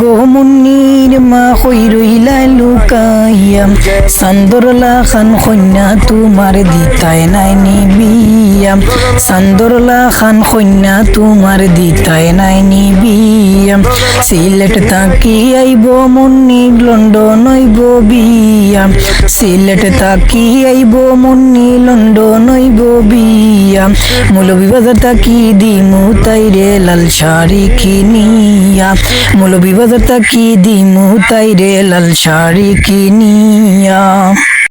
গো মুন্নির মা হই রইলা লুকাইয়া। সান্দরলা খান কন্যা তোমার দিতাই নাই নিবিয়া সান্দরলা খান কন্যা, তোমার দিতাই নাই নিবিয়া সিলেট তাকি আইব মুন্নি লন্ডন হইব বিয়া সিলেট তাকি আইব মুন্নি লন্ডন হইব বিয়া মৌলবী বাজার তাকি দিমু তাইরে লাল শাড়ি কিনিয়া। মৌলবী বাজার তাকি দিমু তাইরে লাল শাড়ি কিনিয়া।